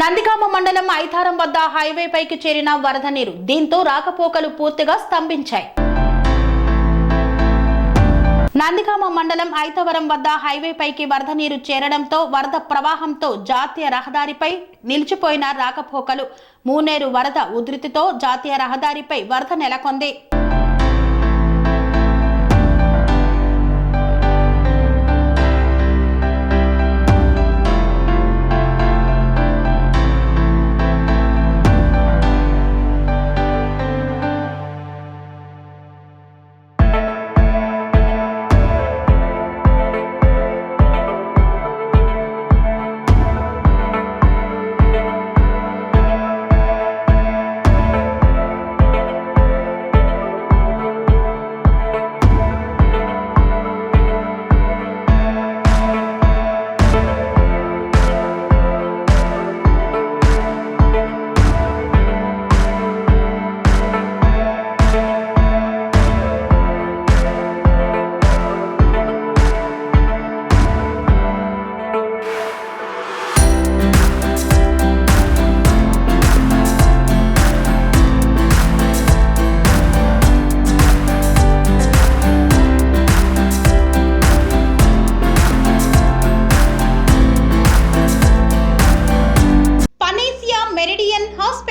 నందిగామ మండలం ఐతారం వద్ద హైవే పైకి చేరిన వరద నీరు దీంతో రాకపోకలు పూర్తిగా స్తంభించాయి. నందిగామ మండలం ఐతవరం వద్ద హైవే పైకి వరద నీరు చేరడంతో వరద ప్రవాహంతో జాతీయ రహదారిపై నిలిచిపోయిన రాకపోకలు. మూనేరు వరద ఉధృతితో జాతీయ రహదారిపై వరద నెలకొంది.